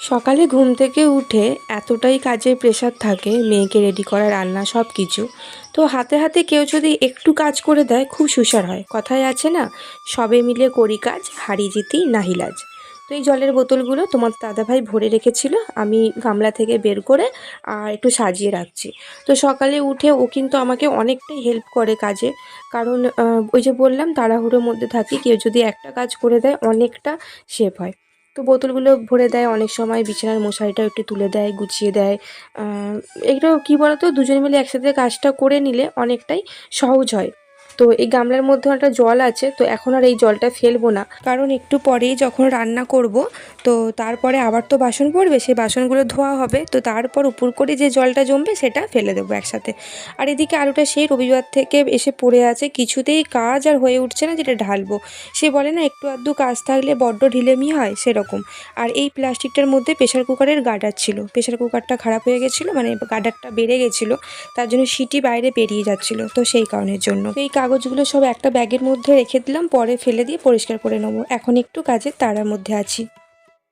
সকালে ঘুম থেকে উঠে এতটাই কাজের প্রেশার থাকে, মেয়েকে রেডি করা, রান্না সব কিছু তো হাতে হাতে কেউ যদি একটু কাজ করে দেয়, খুব সুসার হয়। কথায় আছে না, সবে মিলে করি কাজ, হারি জিতি নাহিলাজ তো এই জলের বোতলগুলো তোমার দাদাভাই ভরে রেখেছিল, আমি গামলা থেকে বের করে আর একটু সাজিয়ে রাখছি। তো সকালে উঠে ও কিন্তু আমাকে অনেকটাই হেল্প করে কাজে। কারণ ওই যে বললাম, তাড়াহুড়োর মধ্যে থাকি, কেউ যদি একটা কাজ করে দেয়, অনেকটা সেভ হয়। তো বোতলগুলো ভরে দেয়। অনেক সময় বিছানার মশারিটাও একটু তুলে দেয়, গুছিয়ে দেয়। এগুলো কী বলতো? দুজন মিলে একসাথে কাজটা করে নিলে অনেকটাই সহজ হয়। তো এই গামলার মধ্যে একটা জল আছে, তো এখন আর এই জলটা ফেলব না। কারণ একটু পরেই যখন রান্না করব, তো তারপরে আবার তো বাসন পড়বে, সেই বাসনগুলো ধোয়া হবে, তো তারপর উপর করে যে জলটা জমবে সেটা ফেলে দেবো একসাথে। আর এদিকে আলুটা সেই রবিবার থেকে এসে পড়ে আছে, কিছুতেই কাজ আর হয়ে উঠছে না যেটা ঢালবো। সে বলে না, একটু আধটু কাজ থাকলে বড্ড ঢিলেমি হয়, সেরকম। আর এই প্লাস্টিকটার মধ্যে প্রেশার কুকারের গার্ডার ছিল। প্রেশার কুকারটা খারাপ হয়ে গেছিল মানে গার্ডারটা বেড়ে গেছিল, তার জন্য সিটি বাইরে বেরিয়ে যাচ্ছিল, তো সেই কারণের জন্য। এই কাগজগুলো সব একটা ব্যাগের মধ্যে রেখে দিলাম, পরে ফেলে দিয়ে পরিষ্কার করে নেব। এখন একটু কাজের তারার মধ্যে আছি।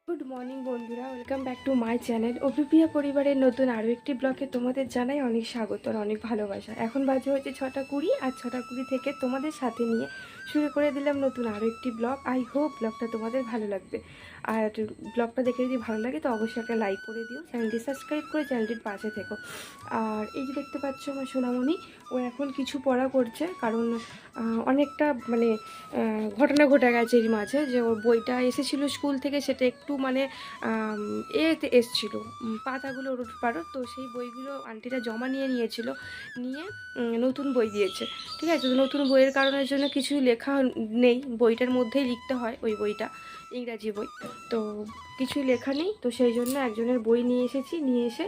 গুড মর্নিং বন্ধুরা welcome back to my channel Abhipriya পরিবারের নতুন আরও একটি ব্লগে তোমাদের জানাই অনেক স্বাগত আর অনেক ভালোবাসা। এখন বাজে হয়েছে ছটা কুড়ি, আর ছটা কুড়ি থেকে তোমাদের সাথে নিয়ে শুরু করে দিলাম নতুন আরও একটি ব্লগ আই হোপ ব্লগটা তোমাদের ভালো লাগবে। আর ব্লগটা দেখে যদি ভালো লাগে, তো অবশ্যই একটা লাইক করে দিও চ্যানেলটি সাবস্ক্রাইব করে চ্যানেলটির পাশে থেকো। আর এই যে দেখতে পাচ্ছ আমার সোনামণি, ও এখন কিছু পড়া করছে, কারণ অনেকটা মানে ঘটনা ঘটে গেছে এর মাঝে, যে ওর বইটা এসেছিল স্কুল থেকে, সেটা একটু মানে এতে এসছিল পাতাগুলো ওর পারো তো সেই বইগুলো আন্টিরা জমা নিয়ে নিয়েছিল, নিয়ে নতুন বই দিয়েছে। ঠিক আছে? নতুন বইয়ের কারণের জন্য কিছু লেখা নেই, বইটার মধ্যেই লিখতে হয় ওই বইটা। ইংরাজি বই। তো কিছুই লেখা নেই, তো সেই জন্য একজনের বই নিয়ে এসেছি, নিয়ে এসে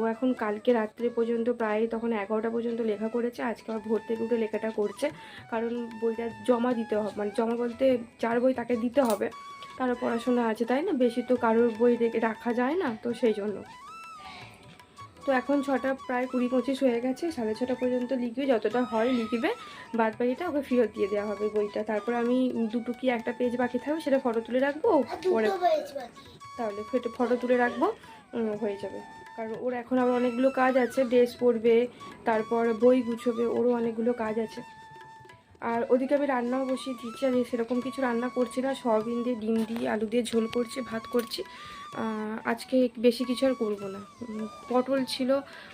ও এখন কালকে রাত্রে পর্যন্ত প্রায় তখন এগারোটা পর্যন্ত লেখা করেছে, আজকে আবার ভোর থেকে উঠে লেখাটা করছে। কারণ বইটা জমা দিতে হবে মানে জমা বলতে চার বই তাকে দিতে হবে কারও পড়াশোনা আছে, তাই না? বেশি তো কারোর বই রাখা যায় না, তো সেই জন্য। তো এখন ছটা প্রায় কুড়ি পঁচিশ হয়ে গেছে সাড়ে ছটা পর্যন্ত লিখবে যতটা হয় লিখবে। বাদ বাকিটা ওকে ফেরত দিয়ে দেওয়া হবে বইটা। তারপর আমি দুটো কি একটা পেজ বাকি থাকবে সেটা ফটো তুলে রাখব? পরে তাহলে ফেটে ফটো তুলে রাখব হয়ে যাবে। কারণ ওর এখন আবার অনেকগুলো কাজ আছে ড্রেস পরবে তারপর বই গুছবে ওরও অনেকগুলো কাজ আছে। আর ওদিকে আমি রান্নাও বসিয়ে দিচ্ছি আর সেরকম কিছু রান্না করছি না। সয়াবিন দিয়ে ডিম দিয়ে আলু দিয়ে ঝোল করছি, ভাত করছি। আজকে বেশি কিছু আর করব না। পটল ছিল,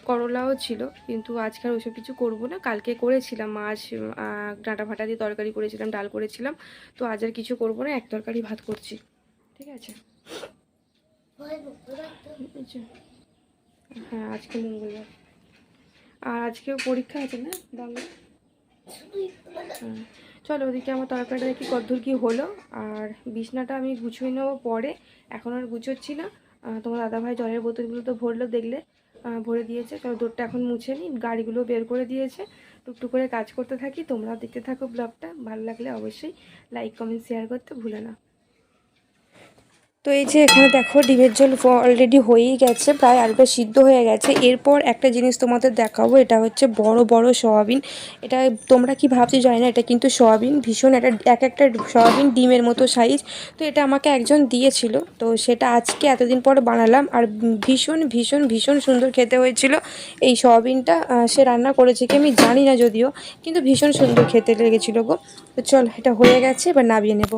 করলাও ছিল, কিন্তু আজকে আর ওইসব কিছু করব না। কালকে করেছিলাম মাছ ডাঁটা ফাটা দিয়ে তরকারি করেছিলাম, ডাল করেছিলাম। তো আজ আর কিছু করব না, এক তরকারি ভাত করছি। ঠিক আছে? হ্যাঁ আজকে মঙ্গলবার। আর আজকেও পরীক্ষা আছে না বাংলা। চলো ওদিকে আমার তরকারিটা দেখি কদ্দূর কি হলো। আর বিছনাটা আমি গুছিয়ে নেব পরে। এখন আর গুছোচ্ছি না। তোমার দাদাভাই জলের বোতলগুলো তো ভরলো দেখলে। ভরে দিয়েছে। কারণ দৌড়টা এখন মুছে নিই গাড়িগুলো বের করে দিয়েছে। টুকটু করে কাজ করতে থাকি। তোমরাও দেখতে থাকো ব্লগটা। ভালো লাগলে অবশ্যই লাইক কমেন্ট শেয়ার করতে ভুলে না। তো এই যে এখানে দেখো, ডিমের ঝোল অলরেডি হয়েই গেছে, প্রায় আলুটা সিদ্ধ হয়ে গেছে। এরপর একটা জিনিস তোমাদের দেখাবো, এটা হচ্ছে বড় বড় সয়াবিন। এটা তোমরা কি ভাবছি জানি না, এটা কিন্তু সয়াবিন, ভীষণ একটা এক একটা সয়াবিন ডিমের মতো সাইজ তো এটা আমাকে একজন দিয়েছিল, তো সেটা আজকে এতদিন পর বানালাম, আর ভীষণ ভীষণ ভীষণ সুন্দর খেতে হয়েছিল এই সয়াবিনটা। সে রান্না করেছে কি আমি জানি না যদিও, কিন্তু ভীষণ সুন্দর খেতে লেগেছিলো গো। তো চল, এটা হয়ে গেছে, এবার নামিয়ে নেব।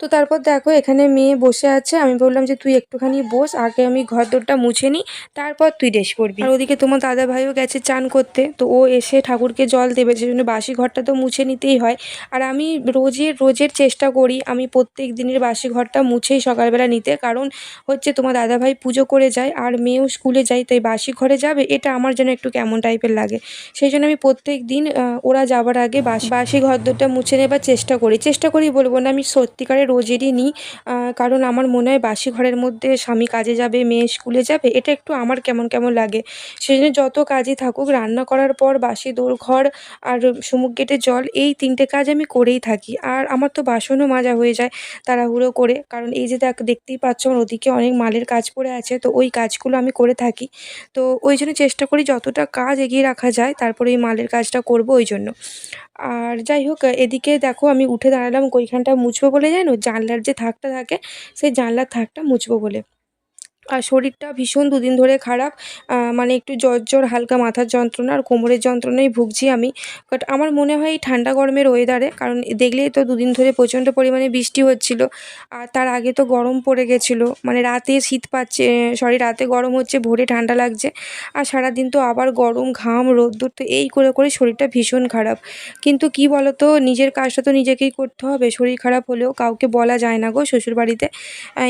তো তারপর দেখো, এখানে মেয়ে বসে আছে। আমি বললাম যে, তুই একটুখানি বস, আগে আমি ঘর দোরটা মুছে নিই, তারপর তুই ড্রেস করবি। আর ওদিকে তোমার দাদা ভাইও গেছে চান করতে। তো ও এসে ঠাকুরকে জল দেবে সেজন্য বাসি ঘরটা তো মুছে নিতেই হয়। আর আমি রোজের রোজের চেষ্টা করি, আমি প্রত্যেক দিনের বাসি ঘরটা মুছেই সকালবেলা নিতে। কারণ হচ্ছে তোমার দাদা ভাই পুজো করে যায়, আর মেয়েও স্কুলে যায়, তাই বাসি ঘরে যাবে। এটা আমার যেন একটু কেমন টাইপের লাগে। সেই জন্য আমি প্রত্যেক দিন ওরা যাবার আগে বাসি বাসি ঘর দোরটা মুছে নেবার চেষ্টা করি। চেষ্টা করি বলব না, আমি সত্যিকারের রোজেরই নিই কারণ আমার মনে হয় বাসি ঘরের মধ্যে স্বামী কাজে যাবে, মেয়ে স্কুলে যাবে, এটা একটু আমার কেমন কেমন লাগে। সেই জন্য যত কাজই থাকুক, রান্না করার পর বাসি দোর ঘর আর সমুখ গেটে জল, এই তিনটে কাজ আমি করেই থাকি। আর আমার তো বাসনও মাজা হয়ে যায় তাড়াহুড়ো করে। কারণ এই যে দেখ, দেখতেই পাচ্ছ আমার ওদিকে অনেক মালের কাজ পড়ে আছে, তো ওই কাজগুলো আমি করে থাকি। তো ওই জন্য চেষ্টা করি যতটা কাজ এগিয়ে রাখা যায়, তারপরে এই মালের কাজটা করব ওই জন্য। আর যাই হোক, এদিকে দেখো আমি উঠে দাঁড়ালাম ওইখানটা মুছবো বলে জানো? জানলার যে থাকটা থাকে সেই জানলার থাকটা মুছবো বলে। আর শরীরটা ভীষণ দুদিন ধরে খারাপ মানে একটু জ্বর জ্বর, হালকা মাথার যন্ত্রণা আর কোমরের যন্ত্রণায় ভুগছি আমি। বাট আমার মনে হয় এই ঠান্ডা গরমের ওয়েদারে কারণ দেখলেই তো দুদিন ধরে প্রচণ্ড পরিমাণে বৃষ্টি হচ্ছিল, আর তার আগে তো গরম পড়ে গেছিল মানে রাতে শীত পাচ্ছে সরি রাতে গরম হচ্ছে, ভোরে ঠান্ডা লাগছে, আর সারাদিন তো আবার গরম, ঘাম, রোদ্দুর, তো এই করে করে শরীরটা ভীষণ খারাপ। কিন্তু কি বলো তো নিজের কাজটা তো নিজেকেই করতে হবে, শরীর খারাপ হলেও কাউকে বলা যায় না গো শ্বশুরবাড়িতে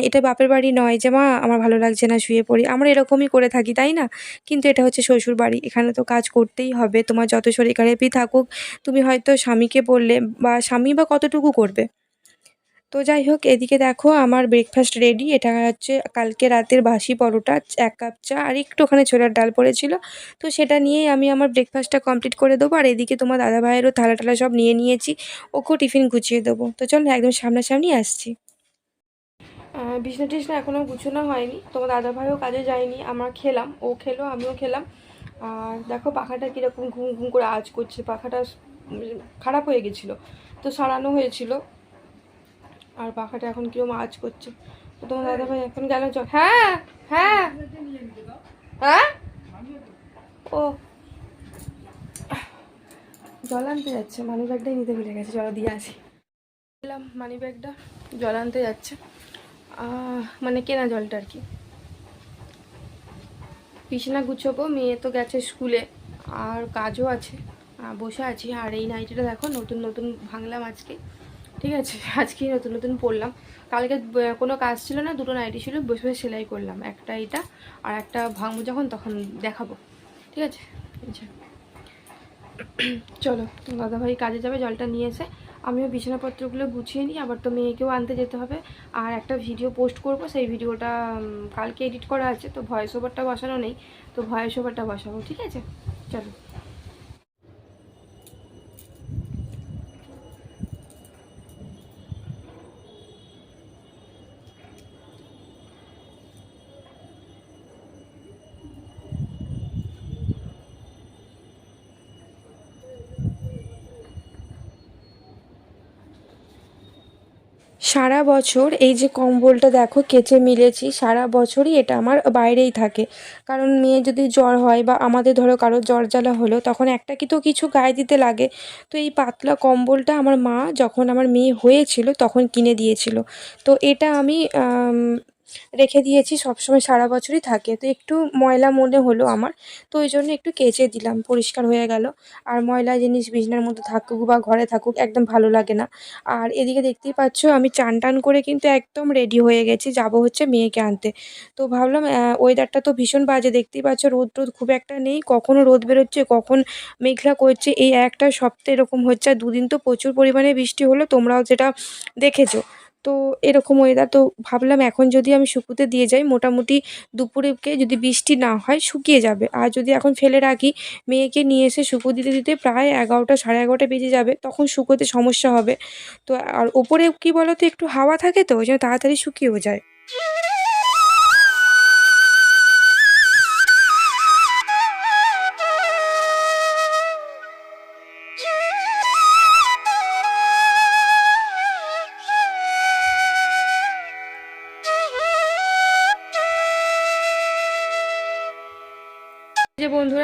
এটা বাপের বাড়ি নয় যে, মা, আমার ভালো লাগছে না, শুয়ে পড়ি। আমরা এরকমই করে থাকি, তাই না? কিন্তু এটা হচ্ছে শ্বশুর বাড়ি, এখানে তো কাজ করতেই হবে। তোমার যত শরীর খারাপই থাকুক, তুমি হয়তো স্বামীকে বললে বা স্বামী বা কতটুকু করবে? তো যাই হোক, এদিকে দেখো আমার ব্রেকফাস্ট রেডি এটা হচ্ছে কালকে রাতের বাসি পরোটা, এক কাপ চা আর একটু ওখানে ছোলার ডাল পড়েছিল। তো সেটা নিয়েই আমি আমার ব্রেকফাস্টটা কমপ্লিট করে দেবো। আর এদিকে তোমার দাদা ভাইয়েরও থালা টালা সব নিয়ে নিয়েছি, ওকেও টিফিন গুছিয়ে দেবো। তো চলো একদম সামনাসামনি আসছি। বিছনা টিছনা এখনও গুছানো হয়নি। তোমার দাদা ভাইও কাজে যায়নি, আমার খেলাম, ও খেলো, আমিও খেলাম। আর দেখো পাখাটা কীরকম ঘুম ঘুম করে আজ করছে, পাখাটা খারাপ হয়ে গেছিল, তো সারানো হয়েছিল। আর পাখাটা এখন কীরকম আজ করছে। তো তোমার দাদা ভাই এখন গেল চল হ্যাঁ হ্যাঁ। হ্যাঁ? ও। জল আনতে যাচ্ছে মানি ব্যাগটাই নিতে ভুলে গেছে জল দিয়ে আসি। মানি ব্যাগটা জল আনতে যাচ্ছে। মানে কেনা জলটা আর কি। বিছানা গুছোবো, মেয়ে তো গেছে স্কুলে, আর কাজও আছে বসে আছি। আর এই নাইটিটা দেখো, নতুন নতুন ভাঙলাম আজকে, ঠিক আছে? আজকেই নতুন নতুন পরলাম। কালকে কোনো কাজ ছিল না, দুটো নাইটি ছিল, বসে বসে সেলাই করলাম। একটা এটা আর একটা ভাঙবো যখন, তখন দেখাবো, ঠিক আছে। চলো, দাদাভাই কাজে যাবে, জলটা নিয়ে এসে আমিও বিছানাপত্রগুলো গুছিয়ে নিই, আবার তো মেয়েকেও আনতে যেতে হবে। আর একটা ভিডিও পোস্ট করব, সেই ভিডিওটা কালকে এডিট করা আছে, তো ভয়েস ওভারটা বসানো নেই, তো ভয়েস ওভারটা বসাবো, ঠিক আছে? চলো। সারা বছর এই যে কম্বলটা দেখো কেচে মিলেছি, সারা বছরই এটা আমার বাইরেই থাকে। কারণ মেয়ে যদি জ্বর হয় বা আমাদের ধরো কারও জ্বর জ্বালা হলো, তখন একটা কি তো কিছু গায়ে দিতে লাগে। তো এই পাতলা কম্বলটা আমার মা যখন আমার মেয়ে হয়েছিল তখন কিনে দিয়েছিল। তো এটা আমি রেখে দিয়েছি, সবসময় সারা বছরই থাকে। তো একটু ময়লা মনে হলো আমার, তো ওই জন্য একটু কেচে দিলাম, পরিষ্কার হয়ে গেল। আর ময়লা জিনিস বিছনার মধ্যে থাকুক বা ঘরে থাকুক, একদম ভালো লাগে না। আর এদিকে দেখতেই পাচ্ছ, আমি চান টান করে কিন্তু একদম রেডি হয়ে গেছি, যাব হচ্ছে মেয়েকে আনতে। তো ভাবলাম ওয়েদারটা তো ভীষণ বাজে, দেখতেই পাচ্ছ রোদ রোদ খুব একটা নেই। কখনও রোদ বেরোচ্ছে, কখন মেঘলা করছে, এই একটা সপ্তাহ এরকম হচ্ছে। দুদিন তো প্রচুর পরিমাণে বৃষ্টি হলো, তোমরাও যেটা দেখেছ। তো এরকম ওয়েদার তো ভাবলাম এখন যদি আমি শুকুতে দিয়ে যাই, মোটামুটি দুপুরেকে যদি বৃষ্টি না হয় শুকিয়ে যাবে। আর যদি এখন ফেলে রাখি, মেয়েকে নিয়ে এসে শুকো দিতে দিতে প্রায় এগারোটা সাড়ে এগারোটা বেজে যাবে, তখন শুকোতে সমস্যা হবে। তো আর ওপরে কি বলো তো একটু হাওয়া থাকে তো, ওই জন্য তাড়াতাড়ি শুকিয়েও যায়।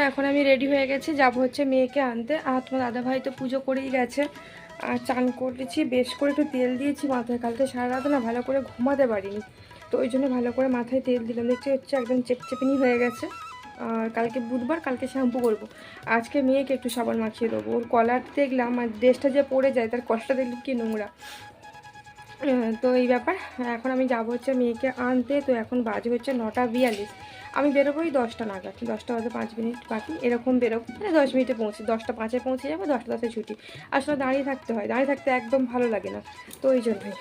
এখন আমি রেডি হয়ে গেছি। যাব হচ্ছে মেয়েকে আনতে। আর তোমার দাদা ভাই তো পুজো করেই গেছে। আর চান করেছি, বেশ করে একটু তেল দিয়েছি মাথায়। কালকে সারা রাত না ভালো করে ঘুমাতে পারিনি। তো ওই জন্য ভালো করে মাথায় তেল দিলাম। দেখছি হচ্ছে একদম চেপচেপিনি হয়ে গেছে। আর কালকে বুধবার, কালকে শ্যাম্পু করব। আজকে মেয়েকে একটু সাবান মাখিয়ে দেবো। ওর কলার দেখলাম, আর ড্রেসটা যে পড়ে যায়, তার কষ্টটা দেখলাম কি নোংরা। তো এই ব্যাপার। এখন আমি যাব হচ্ছে মেয়েকে আনতে। তো এখন বাজে হচ্ছে নটা বিয়াল্লিশ। আমি বেরোবোই দশটা নাগাদ। দশটা বাজে পাঁচ মিনিট বাকি। এরকম বেরোবো। মানে দশ মিনিটে পৌঁছে, দশটা পাঁচে পৌঁছে যাব, দশটা দশে ছুটি। আসলে দাঁড়িয়ে থাকতে হয়। দাঁড়িয়ে থাকতে একদম ভালো লাগে না। তো ওই জন্যই।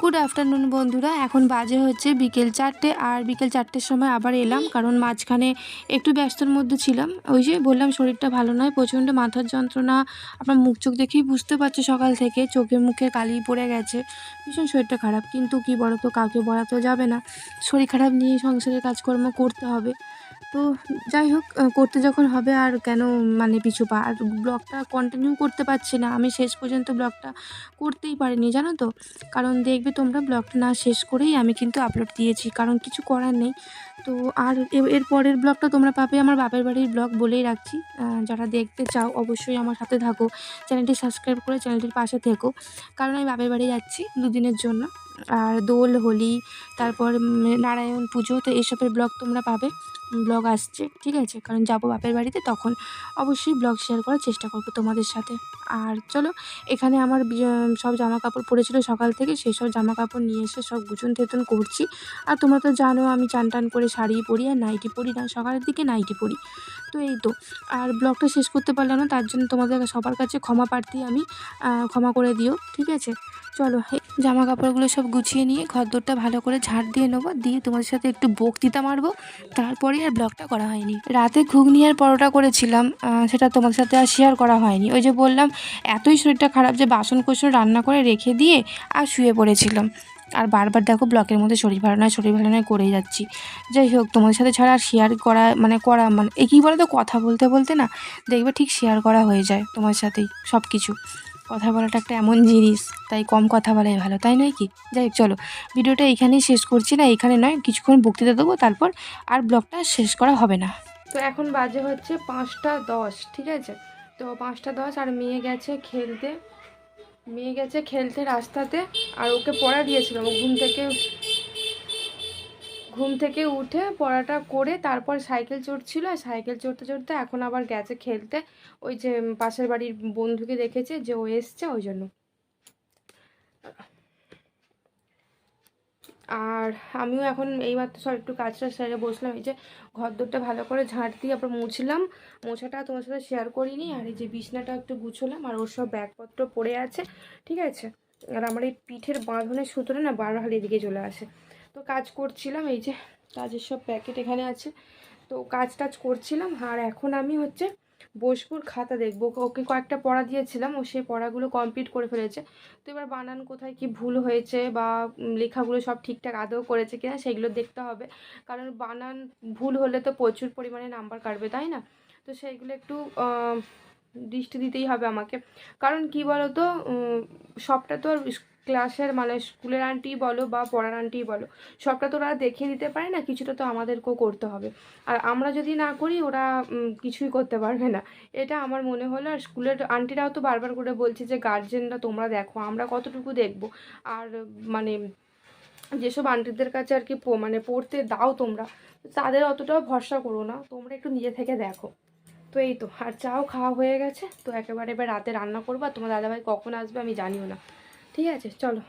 গুড আফটারনুন বন্ধুরা। এখন বাজে হচ্ছে বিকেল চারটে, আর বিকেল চারটের সময় আবার এলাম, কারণ মাঝখানে একটু ব্যস্তর মধ্যে ছিলাম। ওই যে বললাম, শরীরটা ভালো নয়, প্রচণ্ড মাথার যন্ত্রণা। আপনার মুখ চোখ দেখেই বুঝতে পারছ সকাল থেকে, চোখে মুখে কালি পড়ে গেছে। ভীষণ শরীরটা খারাপ, কিন্তু কি বলো তো কাউকে বলা তো যাবে না। শরীর খারাপ নিয়ে সংসারের কাজকর্ম করতে হবে। তো যাই হোক করতে যখন হবে আর কেন মানে পিছু পা, আর ব্লগটা কন্টিনিউ করতে পারছি না। আমি শেষ পর্যন্ত ব্লগটা করতেই পারিনি, জানো তো? কারণ দেখবে তোমরা ব্লগটা না শেষ করেই আমি কিন্তু আপলোড দিয়েছি, কারণ কিছু করার নেই। তো আর এর পরের ব্লগটা তোমরা পাবে আমার বাপের বাড়ির ব্লগ বলেই রাখছি। যারা দেখতে চাও অবশ্যই আমার সাথে থাকো। চ্যানেলটি সাবস্ক্রাইব করে চ্যানেলটির পাশে থেকো। কারণ আমি বাপের বাড়ি যাচ্ছি দুদিনের জন্য। আর দোল, হোলি, তারপর নারায়ণ পুজো, তো এইসবের ব্লগ তোমরা পাবে। ব্লগ আসছে, ঠিক আছে? কারণ যাব বাপের বাড়িতে, তখন অবশ্যই ব্লগ শেয়ার করার চেষ্টা করব তোমাদের সাথে। আর চলো, এখানে আমার সব জামা কাপড় পরেছিল সকাল থেকে, সেই সব জামা কাপড় নিয়ে এসে সব গুছন থেতন করছি। আর তোমরা তো জানো আমি চান টান করে শাড়ি পরি আর নাইটি পরি না, সকালের দিকে নাইটি পরি। তো এই তো, আর ব্লগটা শেষ করতে পারলাম না, তার জন্য তোমাদের সবার কাছে ক্ষমা প্রার্থী আমি ক্ষমা করে দিও, ঠিক আছে? চলো জামা কাপড়গুলো সব গুছিয়ে নিয়ে ঘরদোরটা ভালো করে ঝাড় দিয়ে নেব, দিয়ে তোমাদের সাথে একটু বক্তৃতা মারবো। তারপরে আর ব্লগটা করা হয়নি। রাতে ঘুগনি আর পরোটা করেছিলাম সেটা তোমাদের সাথে আর শেয়ার করা হয়নি। ওই যে বললাম, এতই শরীরটা খারাপ যে বাসন কোসন রান্না করে রেখে দিয়ে আর শুয়ে পড়েছিলাম। আর বারবার দেখো ব্লকের মধ্যে শরীর ভালো নয়, শরীর ভালো নয় করে যাচ্ছি। যাই হোক, তোমাদের সাথে ছাড়া আর শেয়ার করা মানে করা মানে এ কী বলো তো কথা বলতে বলতে না, দেখবে ঠিক শেয়ার করা হয়ে যায় তোমার সাথেই সব কিছু কথা বলাটা একটা এমন জিনিস, তাই কম কথা বলাই ভালো, তাই নয় কি? যাই হোক, চলো। ভিডিওটা এখানেই শেষ করছি না, এখানে নয়, কিছুক্ষণ বক্তৃতা দেবো, তারপর আর ব্লগটা শেষ করা হবে না। তো এখন বাজে হচ্ছে পাঁচটা দশ, ঠিক আছে? তো পাঁচটা দশ, আর মেয়ে গেছে খেলতে। মেয়ে গেছে খেলতে রাস্তাতে, আর ওকে পড়া দিয়েছিলাম, ও ঘুম থেকে ঘুম থেকে উঠে পড়াটা করে তারপর সাইকেল চড়ছিল, আর সাইকেল চড়তে চড়তে এখন আবার গেছে খেলতে। ওই যে পাশের বাড়ির বন্ধুকে দেখেছে যে ও এসছে, ওই জন্য। আর আমিও এখন এইমাত্র সব একটু কাজটা সেরে বসলাম, এই যে ঘর দোরটা ভালো করে ঝাঁট দিয়ে আবার মুছলাম। মোছাটা তোমার সাথে শেয়ার করিনি, আর এই যে বিছনাটা একটু গুছোলাম, আর ওর সব ব্যাগপত্র পড়ে আছে, ঠিক আছে? আর আমার এই পিঠের বাঁধনের সুতোটা না বারবার এদিকে চলে আসে। তো কাজ করছিলাম, এই যে কাজের সব প্যাকেট এখানে আছে। তো কাজ টাজ করছিলাম, আর এখন আমি হচ্ছে বসপুর খাতা দেখব। ওকে- কয়েকটা পড়া দিয়েছিলাম, ও সেই পড়াগুলো কমপ্লিট করে ফেলেছে। তো এবার বানান কোথায়, কি ভুল হয়েছে বা লেখাগুলো সব ঠিকঠাক আদৌ করেছে কিনা সেগুলো দেখতে হবে। কারণ বানান ভুল হলে তো প্রচুর পরিমাণে নাম্বার কাটবে, তাই না? তো সেইগুলো একটু দৃষ্টি দিতেই হবে আমাকে। কারণ কি বলো তো সবটা তো আর ক্লাসের মানে স্কুলের আন্টি বলো বা পড়ার আন্টি বলো, সবটা তো ওরা দেখিয়ে দিতে পারে না, কিছুটা তো আমাদেরকেও করতে হবে। আর আমরা যদি না করি, ওরা কিছুই করতে পারবে না। এটা আমার মনে হলো, আর স্কুলের আন্টিরাও তো বারবার করে বলছে যে, গার্জেনরা তোমরা দেখো, আমরা কতটুকু দেখব? আর মানে যেসব আন্টিদের কাছে আর কি মানে পড়তে দাও তোমরা, তাদের অতটাও ভরসা করো না, তোমরা একটু নিজে থেকে দেখো। তো এই তো, আর চাও, খাওয়া হয়ে গেছে, তো একেবারে এবার রাতে রান্না করব, আর তোমার দাদাভাই কখন আসবে আমি জানিও না। ঠিক আছে চলো